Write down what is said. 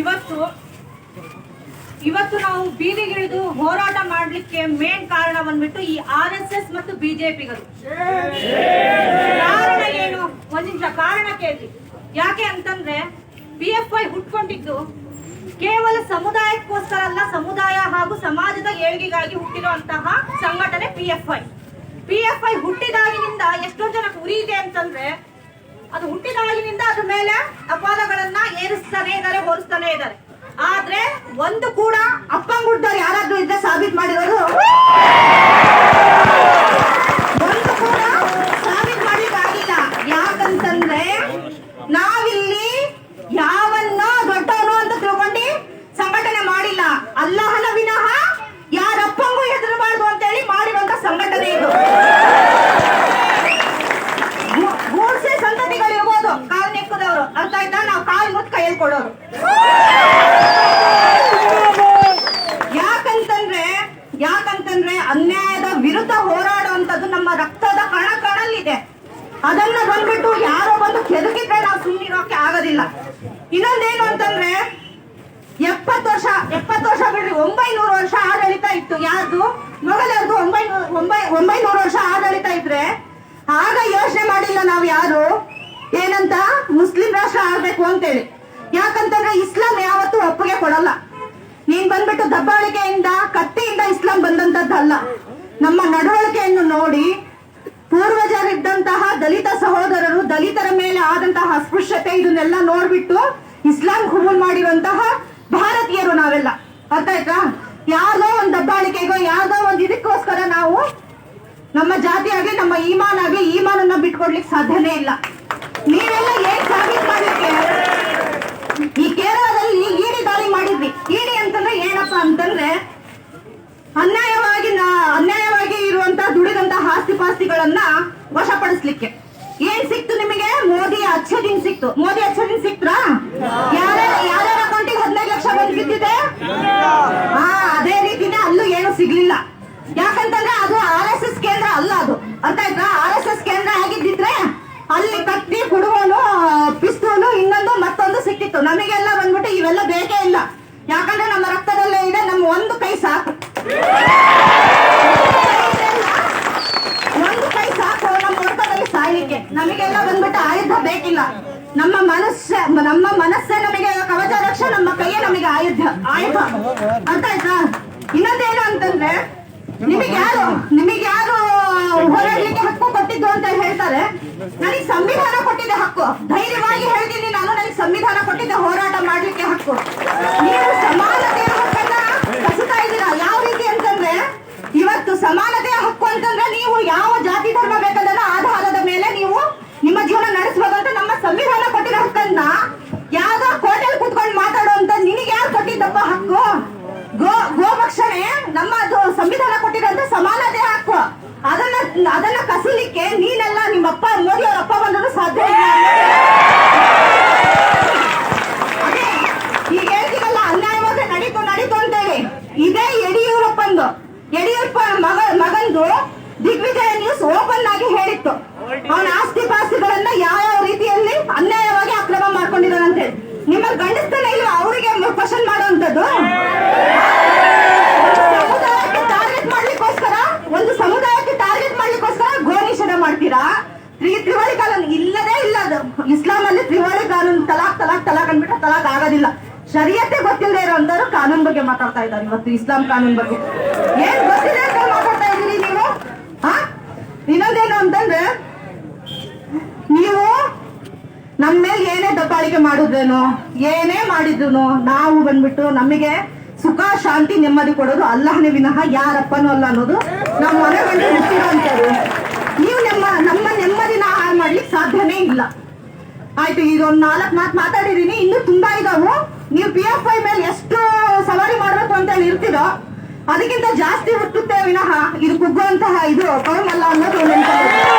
ಇವತ್ತು ಇವತ್ತು ನಾವು ಬೀದಿಗಿಳಿದು ಹೋರಾಟ ಮಾಡಲಿಕ್ಕೆ ಮೇನ್ ಕಾರಣ ಬಂದ್ಬಿಟ್ಟು ಈ ಆರ್ ಎಸ್ ಎಸ್ ಮತ್ತು ಬಿಜೆಪಿಗಳು ಕಾರಣ ಏನು? ಒಂದ್ ನಿಮಿಷ, ಕಾರಣ ಕೇಳಿ ಯಾಕೆ ಅಂತಂದ್ರೆ ಪಿ ಎಫ್ ಐ ಹುಟ್ಕೊಂಡಿದ್ದು ಕೇವಲ ಸಮುದಾಯಕ್ಕೋಸ್ಕರ ಅಲ್ಲ, ಸಮುದಾಯ ಹಾಗೂ ಸಮಾಜದ ಏಳ್ಗೆಗಾಗಿ ಹುಟ್ಟಿರುವಂತಹ ಸಂಘಟನೆ P F I P F I ಹುಟ್ಟಿದಾಗಿನಿಂದ ಎಷ್ಟೋ ಜನ ಉರಿ ಇದೆ ಅಂತಂದ್ರೆ ಅದು ಹುಟ್ಟಿದಾಗಿನಿಂದ ಅದ್ರ ಮೇಲೆ ಅಪವಾದಗಳನ್ನ ಏರಿಸ್ತಾನೆ ಇದ್ದಾರೆ, ಹೋರಿಸ್ತಾನೆ ಇದ್ದಾರೆ. ಆದ್ರೆ ಒಂದು ಕೂಡ ಅಪ್ಪಂಗುಡ್ದವ್ರು ಯಾರಾದ್ರೂ ಇದ್ರೆ ಸಾಬೀತ್ ಮಾಡಿರೋದು ಒಂದು ಕೂಡ ಸಾಬೀತ್ ಮಾಡ್ಲಿಕ್ಕಾಗಿಲ್ಲ ಯಾಕಂತಂದ್ರೆ ನಾವಿಲ್ಲಿ ಯಾವನ್ನ ದೊಡ್ಡವನು ಅಂತ ತಿಳ್ಕೊಂಡು ಸಂಘಟನೆ ಮಾಡಿಲ್ಲ ಅಲ್ಲಹನ ವಿನಃ ಯಾರಪ್ಪಂಗೂ ಹೆದರಬಾರ್ದು ಅಂತ ಹೇಳಿ ಮಾಡಿರುವಂತ ಸಂಘಟನೆ ಇದು ಗು- ಗೂಡ್ಸೆ ಸಂತತಿಗಳು ಇರ್ಬೋದು ಕಾಲ್ ನೆಕ್ಕದವರು ಅರ್ಥ ಆಯ್ತಾ ನಾವು ಕಾಲ್ ಮುತ್ ಕೈಯಲ್ಲಿ ಕೊಡೋರು ಯಾಕಂತಂದ್ರೆ ಯಾಕಂತಂದ್ರೆ ಅನ್ಯಾಯದ ವಿರುದ್ಧ ಹೋರಾಡುವಂತದ್ದು ನಮ್ಮ ರಕ್ತದ ಕಣ ಕಣಲ್ಲಿದೆ ಅದನ್ನ ಬಂದ್ಬಿಟ್ಟು ಯಾರೋ ಬಂದು ಕೆದಕಿದ್ರೆ ನಾವು ಸುಮ್ಮನಿರೋಕೆ ಆಗೋದಿಲ್ಲ. ಇನ್ನೊಂದೇನು ಅಂತಂದ್ರೆ, ಎಪ್ಪತ್ತು ವರ್ಷ ಎಪ್ಪತ್ತು ವರ್ಷ ಬಿಡ್ರಿ, ಒಂಬೈನೂರು ವರ್ಷ ಆಡಳಿತ ಇತ್ತು. ಯಾರ್ದು? ಮೊಘಲರ್ದು ಒಂಬೈನೂರು ಒಂಬೈ, ಒಂಬೈನೂರು ವರ್ಷ ಆಡಳಿತ ಇದ್ರೆ, ಆಗ ಯೋಚನೆ ಮಾಡಿಲ್ಲ ನಾವು ಯಾರು? ಏನಂತ? ಮುಸ್ಲಿಂ ರಾಷ್ಟ್ರ ಆಗ್ಬೇಕು ಅಂತೇಳಿ. ಯಾಕಂತಂದ್ರೆ ಇಸ್ಲಾಂ ಯಾವತ್ತೂ ಒಪ್ಪಿಗೆ ಕೊಡಲ್ಲ. ನೀನ್ ಬಂದ್ಬಿಟ್ಟು ದಬ್ಬಾಳಿಕೆಯಿಂದ, ಕತ್ತಿಯಿಂದ ಇಸ್ಲಾಂ ಬಂದಂತದ್ದಲ್ಲ. ನಮ್ಮ ನಡವಳಿಕೆಯನ್ನು ನೋಡಿ, ಪೂರ್ವಜರಿದ್ದಂತಹ ದಲಿತ ಸಹೋದರರು, ದಲಿತರ ಮೇಲೆ ಆದಂತಹ ಅಸ್ಪೃಶ್ಯತೆ, ಇದನ್ನೆಲ್ಲ ನೋಡ್ಬಿಟ್ಟು ಇಸ್ಲಾಂ ಹುಮೂಲ್ ಮಾಡಿರುವಂತಹ ಭಾರತೀಯರು ನಾವೆಲ್ಲ. ಅರ್ಥ ಆಯ್ತಾ ಯಾರ್ದೋ ಒಂದ್ ದಬ್ಬಾಳಿಕೆಗೋ, ಯಾರ್ದೋ ಒಂದ್ ಇದಕ್ಕೋಸ್ಕರ ನಾವು ನಮ್ಮ ಜಾತಿ ಆಗ್ಲಿ, ನಮ್ಮ ಈಮಾನ್ ಆಗ್ಲಿ, ಈಮಾನನ್ನ ಬಿಟ್ಕೊಡ್ಲಿಕ್ಕೆ ಸಾಧ್ಯನೇ ಇಲ್ಲ. ನೀವೆಲ್ಲ ಏನ್ ಸಾಬೀತು ಮಾಡ್ಲಿಕ್ಕೆ ಈ ಕೇರಳದಲ್ಲಿ ಈಡಿ ದಾಳಿ ಮಾಡಿದ್ವಿ. ಈಡಿ ಅಂತಂದ್ರೆ ಏನಪ್ಪಾ ಅಂತಂದ್ರೆ ಅನ್ಯಾಯವಾಗಿ ಅನ್ಯಾಯವಾಗಿ ಇರುವಂತ ದುಡಿದಂತ ಆಸ್ತಿ ಪಾಸ್ತಿಗಳನ್ನ ವಶಪಡಿಸ್ಲಿಕ್ಕೆ. ಏನ್ ಸಿಕ್ತು ನಿಮಗೆ? ಮೋದಿ ಅಚ್ಚದಿನ ಸಿಕ್ತು. ಮೋದಿ ಅಚ್ಚದಿನ ಸಿಕ್ತ್ರಾ? ಯಾರ ಯಾರ್ಯಾರ ಅಕೌಂಟಿಗೆ ಹದಿನೈದು ಲಕ್ಷ ಬಂದು ಬಿದ್ದಿದೆ? ಹಾ ಅದೇ ರೀತಿನೇ ಅಲ್ಲೂ ಏನು ಸಿಗ್ಲಿಲ್ಲ. ಯಾಕಂತಂದ್ರೆ ಅದು ಆರ್ ಕೇಂದ್ರ ಅಲ್ಲ ಅದು. ಅರ್ಥ ಆಯ್ತಾ? ಆರ್ ಕೇಂದ್ರ ಆಗಿದ್ದಿದ್ರೆ ಅಲ್ಲಿ ಕತ್ತಿ ಹುಡುಗನು ಪಿಸ್ತೂಲು ಇನ್ನೊಂದು ಮತ್ತೊಂದು ಸಿಕ್ಕಿತ್ತು. ನಮಗೆಲ್ಲ ಬಂದ್ಬಿಟ್ಟು ಇವೆಲ್ಲ ಬೇಕೇ ಇಲ್ಲ. ಯಾಕಂದ್ರೆ ನಮ್ಮ ರಕ್ತದಲ್ಲೇ ಇದೆ, ನಮ್ಮ ಒಂದು ಕೈ ಸಾಕು. ಒಂದು ಕೈ ಸಾಕು ನಮ್ಮ ರಕ್ತದಲ್ಲಿ ಸಾಯ್ಲಿಕ್ಕೆ. ನಮಗೆಲ್ಲ ಬಂದ್ಬಿಟ್ಟು ಆಯುಧ ಬೇಕಿಲ್ಲ. ನಮ್ಮ ಮನಸ್ಸೆ, ನಮ್ಮ ಮನಸ್ಸೇ ನಮಗೆ, ಕವಚ ರಕ್ಷ, ನಮ್ಮ ಕೈಯೇ ನಮಗೆ ಆಯುಧ. ಆಯುಧ. ಅರ್ಥ ಆಯ್ತಾ? ಇನ್ನೊಂದೇನು ಅಂತಂದ್ರೆ ನಿಮಗೆ ಯಾರು ನಿಮಗೆ ಹೋರಾಡ್ಲಿಕ್ಕೆ ಹಕ್ಕು ಕೊಟ್ಟಿದ್ದು ಅಂತ ಹೇಳ್ತಾರೆ. ನನಗೆ ಸಂವಿಧಾನ ಕೊಟ್ಟಿದೆ ಹಕ್ಕು. ಧೈರ್ಯವಾಗಿ ಹೇಳ್ತೀನಿ ನಾನು ನನಗೆ ಸಂವಿಧಾನ ಕೊಟ್ಟಿದ್ದೆ ಹೋರಾಟ ಮಾಡ್ಲಿಕ್ಕೆ ಹಕ್ಕು. ನೀವು ಸಮಾನತೆಯ ಹಕ್ಕನ್ನ ಕಸಿತಾ ಇದ್ದೀರಾ? ಯಾವ ರೀತಿ ಅಂತಂದ್ರೆ ಇವತ್ತು ಸಮಾನತೆಯ ಹಕ್ಕು ಅಂತಂದ್ರೆ ನೀವು ಯಾವ ಜಾತಿ ಧರ್ಮ ಬೇಕಾದ ಆಧಾರದ ಮೇಲೆ ನೀವು ನಿಮ್ಮ ಜೀವನ ನಡೆಸಬಹುದು ಅಂತ ನಮ್ಮ ಸಂವಿಧಾನ ಕೊಟ್ಟಿರೋ ಹಕ್ಕನ್ನ ಇದೇ ಯಡಿಯೂರಪ್ಪಂದು ಯಡಿಯೂರಪ್ಪ ಮಗ, ಮಗಂದು ದಿಗ್ವಿಜಯ ನ್ಯೂಸ್ ಓಪನ್ ಆಗಿ ಹೇಳಿತ್ತು. ಅವನ ಆಸ್ತಿ ಪಾಸ್ತಿಗಳನ್ನ ಯಾವ ಯಾವ ರೀತಿಯಲ್ಲಿ ಅನ್ಯಾಯವಾಗಿ ಅಕ್ರಮ ಮಾಡ್ಕೊಂಡಿದ್ದಾನಂತೆ ನಿಮ್ಮ ಗಂಡಸ್ತನ ಇಲ್ಲ ಅವರಿಗೆ ಕ್ವಶನ್ ಮಾಡುವಂತದ್ದು ಸಮುದಾಯಕ್ಕೆ ಟಾರ್ಗೆಟ್ ಮಾಡ್ಲಿಕ್ಕೋಸ್ಕರ, ಒಂದು ಸಮುದಾಯಕ್ಕೆ ಟಾರ್ಗೆಟ್ ಮಾಡ್ಲಿಕ್ಕೋಸ್ಕರ ಗೋ ನಿಷೇಧ ಮಾಡ್ತೀರಾ? ತ್ರಿ- ತ್ರಿವಳಿ ಕಾನೂನು ಇಲ್ಲದೇ ಇಲ್ಲ ಅದು. ಇಸ್ಲಾಂ ಅಲ್ಲಿ ತ್ರಿವಳಿ ಕಾನೂನು ತಲಾಕ್ ತಲಾಕ್ ತಲಾಕ್ ಅಂದ್ಬಿಟ್ರೆ ತಲಾಕ್ ಆಗೋದಿಲ್ಲ. ಶರಿಯತ್ತೆ ಗೊತ್ತಿಲ್ಲದೆ ಇರೋಂಥವ್ರು ಕಾನೂನ್ ಬಗ್ಗೆ ಮಾತಾಡ್ತಾ ಇದ್ದಾರೆ. ಇವತ್ತು ಇಸ್ಲಾಂ ಕಾನೂನ್ ಬಗ್ಗೆ. ಏನ್ ಗೊತ್ತಿದೆ ಅಂತ ಮಾತಾಡ್ತಾ ಇದ್ದೀರಿ ನೀವು? ಹಾ? ಇನ್ನೊಂದೇನು ಅಂತಂದ್ರೆ, ನೀವು ನಮ್ಮ ಮೇಲೆ ಏನೇ ದಬ್ಬಾಳಿಕೆ ಮಾಡಿದ್ರೇನು, ಏನೇ ಮಾಡಿದ್ರು ನಾವು ಬಂದ್ಬಿಟ್ಟು ನಮಗೆ ಸುಖ, ಶಾಂತಿ, ನೆಮ್ಮದಿ ಕೊಡೋದು ಅಲ್ಲಹನೇ ವಿನಃ ಯಾರಪ್ಪನೂ ಅಲ್ಲ ಅನ್ನೋದು ನಮ್ಮ ಮನೆ ಬಂದು ನೀವು ನಮ್ಮ ನಮ್ಮ ನೆಮ್ಮದಿನ ಹಾಳು ಮಾಡ್ಲಿಕ್ಕೆ ಸಾಧ್ಯನೇ ಇಲ್ಲ. ಆಯ್ತು, ಇದೊಂದು ನಾಲ್ಕು ಮಾತು ಮಾತಾಡಿದೀನಿ. ಇನ್ನು ತುಂಬಾ ಇದಾವು. ನೀವು ಪಿ ಎಫ್ ಐ ಮೇಲೆ ಎಷ್ಟು ಸವಾರಿ ಮಾಡಬೇಕು ಅಂತ ಹೇಳಿ ಇರ್ತೀರೋ ಅದಕ್ಕಿಂತ ಜಾಸ್ತಿ ಹುಟ್ಟುತ್ತೆ ವಿನಃ ಇದು ಕುಗ್ಗುವಂತಹ ಇದು ಕೌಮಲ್ಲ ಅನ್ನೋದು ನೆನ್ಪಿರ್ಬೇಕು.